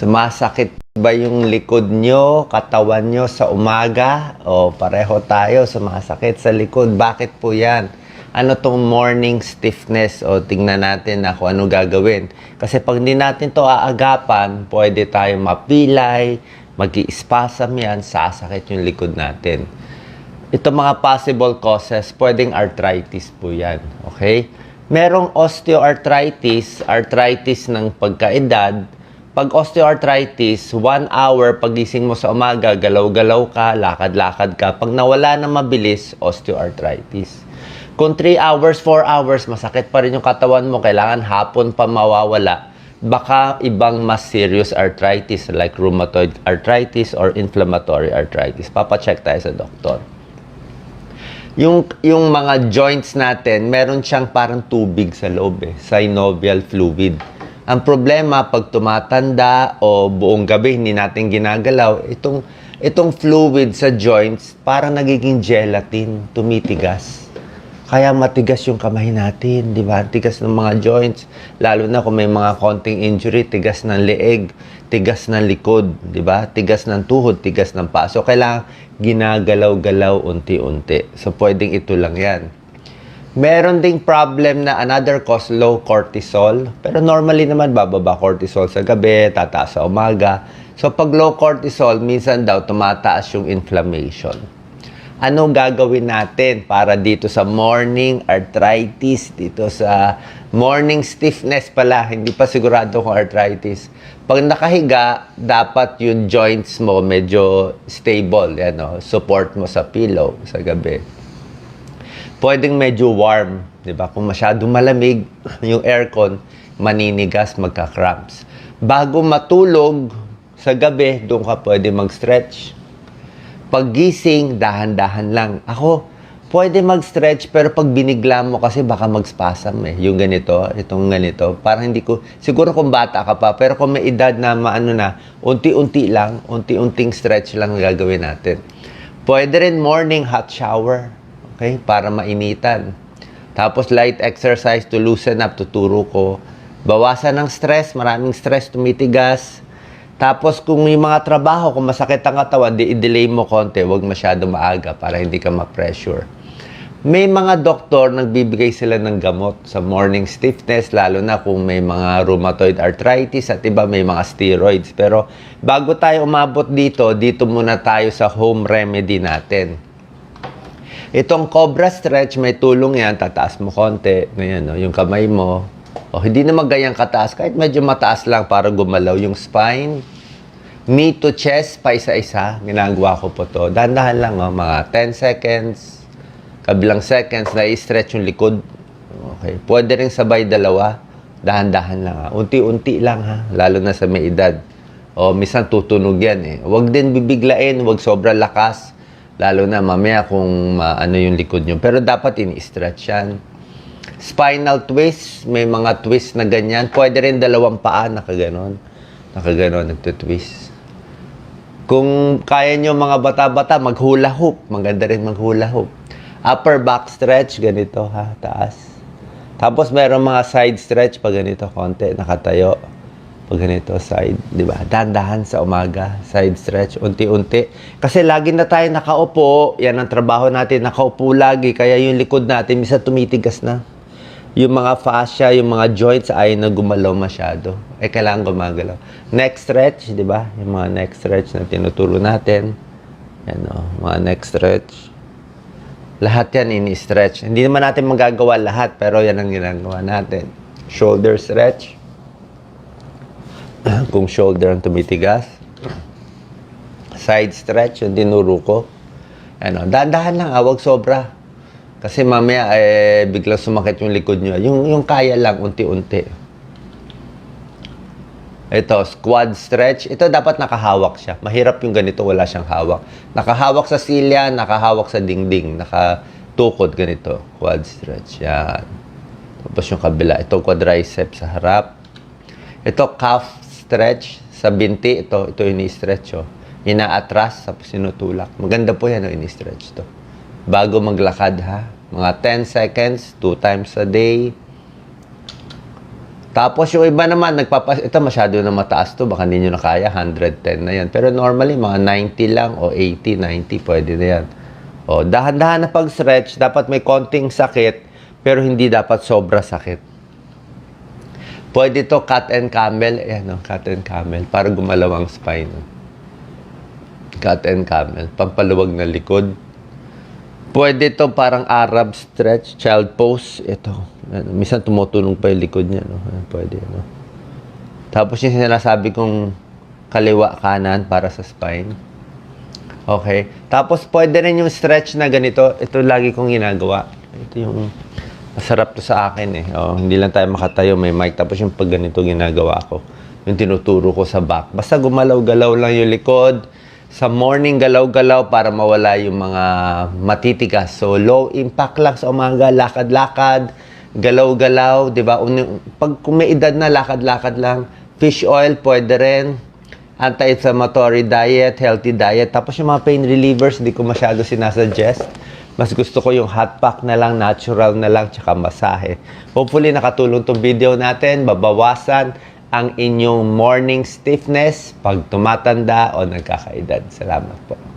Sumasakit ba yung likod nyo, katawan nyo sa umaga? O pareho tayo, sumasakit sa likod. Bakit po yan? Ano tong morning stiffness? O tingnan natin na kung ano gagawin. Kasi pag hindi natin to aagapan, pwede tayo mapilay, mag spasm yan, sasakit yung likod natin. Ito mga possible causes, pwedeng arthritis po yan. Okay? Merong osteoarthritis, arthritis ng pagkaedad. Pag osteoarthritis, one hour pagising mo sa umaga, galaw-galaw ka, lakad-lakad ka. Pag nawala na mabilis, osteoarthritis. Kung 3 hours, 4 hours, masakit pa rin yung katawan mo, kailangan hapon pa mawawala, baka ibang mas serious arthritis like rheumatoid arthritis or inflammatory arthritis. Papacheck tayo sa doktor yung yung mga joints natin, meron siyang parang tubig sa loob eh, synovial fluid. Ang problema pag tumatanda o buong gabi hindi natin ginagalaw, itong itong fluid sa joints parang nagiging gelatin, tumitigas. Kaya matigas yung kamay natin, di ba? Tigas ng mga joints. Lalo na kung may mga konting injury, tigas ng leeg, tigas ng likod, di ba? Tigas ng tuhod, tigas ng paa. So, kailangan ginagalaw-galaw unti-unti. So, pwedeng ito lang yan. Meron ding problem na another cause, low cortisol. Pero normally naman, bababa cortisol sa gabi, tataas sa umaga. So, pag low cortisol, minsan daw tumataas yung inflammation ano gagawin natin para dito sa morning arthritis, dito sa morning stiffness pala, hindi pa sigurado kung arthritis. Pag nakahiga, dapat yung joints mo medyo stable, yan, no? support mo sa pillow sa gabi. Pwedeng medyo warm, di ba? Kung masyado malamig, yung aircon, maninigas, magka-cramps. Bago matulog sa gabi, doon ka pwede mag-stretch paggising, dahan-dahan lang. Ako, pwede mag-stretch, pero pag binigla mo kasi baka mag-spasm eh. Yung ganito, itong ganito. Parang hindi ko, siguro kung bata ka pa, pero kung may edad na maano na, unti-unti lang, unti-unting stretch lang gagawin natin. Pwede rin morning hot shower, okay, para mainitan. Tapos light exercise to loosen up, tuturo ko. Bawasan ng stress, maraming stress, tumitigas. Tapos kung yung mga trabaho, kung masakit ang katawan, di i-delay mo konti, huwag masyado maaga para hindi ka ma-pressure. May mga doktor nagbibigay sila ng gamot sa morning stiffness, lalo na kung may mga rheumatoid arthritis at iba may mga steroids. Pero bago tayo umabot dito, dito muna tayo sa home remedy natin. Itong cobra stretch, may tulong yan. Tataas mo konti. Ganyan, no? Yung kamay mo. O, hindi naman ganyang kataas. Kahit medyo mataas lang para gumalaw yung spine. Knee to chest, pa isa-isa. Ginagawa ko po to. Dahan-dahan lang, oh, mga 10 seconds. Kabilang seconds, na-stretch yung likod. Okay. Pwede rin sabay dalawa. Dahan-dahan lang, ha. Unti-unti lang, ha. Lalo na sa may edad. O, minsan tutunog yan, eh. Huwag din bibiglain, huwag sobrang lakas. Lalo na mamaya kung ma- ano yung likod nyo. Pero dapat ini-stretch yan. Spinal twist, may mga twist na ganyan. Pwede rin dalawang paa, nakaganon. Nakaganon, nagtutwist. Kung kaya nyo mga bata-bata, maghula hoop. Maganda rin maghula hoop. Upper back stretch, ganito ha, taas. Tapos meron mga side stretch, pag ganito, konti, nakatayo. Pag ganito, side, di ba? Dahan-dahan sa umaga, side stretch, unti-unti. Kasi lagi na tayo nakaupo, yan ang trabaho natin, nakaupo lagi, kaya yung likod natin, misa tumitigas na. Yung mga fascia, yung mga joints ay na gumalaw masyado. Eh, kailangan gumagalaw. Neck stretch, di ba? Yung mga neck stretch na tinuturo natin. Yan o, mga neck stretch. Lahat yan ini-stretch. Hindi naman natin magagawa lahat, pero yan ang ginagawa natin. Shoulder stretch. Kung shoulder ang tumitigas. Side stretch, yung dinuro ko. Ano, dahan-dahan lang, ah, wag sobra. Kasi mamaya, eh, biglang sumakit yung likod nyo. Yung, yung kaya lang, unti-unti. Ito, squat stretch. Ito dapat nakahawak siya. Mahirap yung ganito, wala siyang hawak. Nakahawak sa silya, nakahawak sa dingding, nakatukod ganito. Quad stretch. Yan. Tapos yung kabila. Ito, quadricep sa harap. Ito, calf stretch sa binti. Ito, ito ini-stretch. Oh. Inaatras, tapos sinutulak. Maganda po yan, oh, ini-stretch to. Bago maglakad, ha? Mga 10 seconds, 2 times a day. Tapos yung iba naman, nagpapas ito masyado na mataas to, baka hindi nyo na kaya, 110 na yan. Pero normally, mga 90 lang o 80, 90, pwede na yan. O, dahan-dahan na pag-stretch, dapat may konting sakit, pero hindi dapat sobra sakit. Pwede to cut and camel, ayan o, cut and camel, para gumalaw ang spine. Cut and camel, pampaluwag na likod. Pwede to parang Arab stretch, child pose. Ito. Ano, minsan tumutulong pa yung likod niya. No? Ayan, Pwede. No? Tapos yung sinasabi kong kaliwa kanan para sa spine. Okay. Tapos pwede rin yung stretch na ganito. Ito lagi kong ginagawa. Ito yung masarap to sa akin eh. Oh, hindi lang tayo makatayo, may mic. Tapos yung pag ganito ginagawa ko. Yung tinuturo ko sa back. Basta gumalaw-galaw lang yung likod. Sa morning, galaw-galaw para mawala yung mga matitigas. So, low impact lang sa umaga, lakad-lakad, galaw-galaw, di ba? Pag kung may edad na, lakad-lakad lang. Fish oil, pwede rin. Anti-inflammatory diet, healthy diet. Tapos yung mga pain relievers, hindi ko masyado sinasuggest. Mas gusto ko yung hot pack na lang, natural na lang, tsaka masahe. Hopefully, nakatulong tong video natin. Babawasan ang inyong morning stiffness pag tumatanda o nagkakaedad. Salamat po.